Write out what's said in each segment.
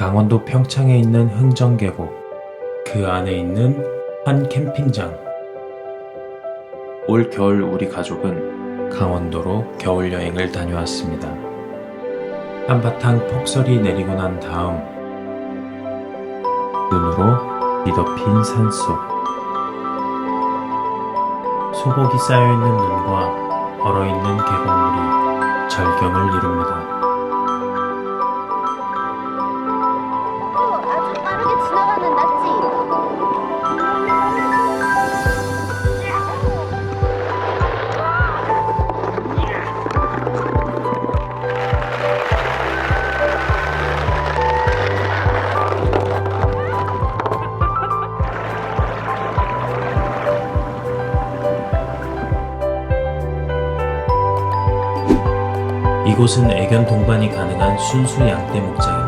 강원도 평창에 있는 흥정계곡. 그 안에 있는 한 캠핑장. 올 겨울 우리 가족은 강원도로 겨울 여행을 다녀왔습니다. 한바탕 폭설이 내리고 난 다음 눈으로 뒤덮인 산속 소복이 쌓여있는 눈과 얼어있는 계곡물이 절경을 이룹니다. 이곳은 애견 동반이 가능한 순수 양떼 목장입니다.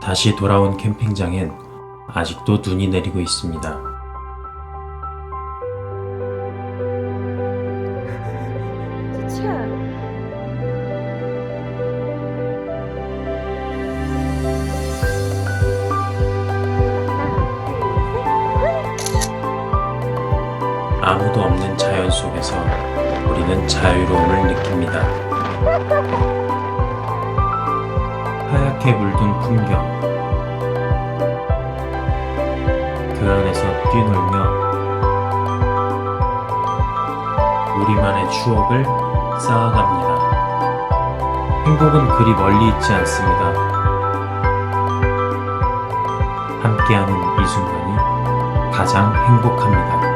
다시 돌아온 캠핑장엔 아직도 눈이 내리고 있습니다. 아무도 없는 자연 속에서 우리는 자유로움을 느낍니다. 하얗게 물든 풍경. 뛰놀며 우리만의 추억을 쌓아갑니다. 행복은 그리 멀리 있지 않습니다. 함께하는 이 순간이 가장 행복합니다.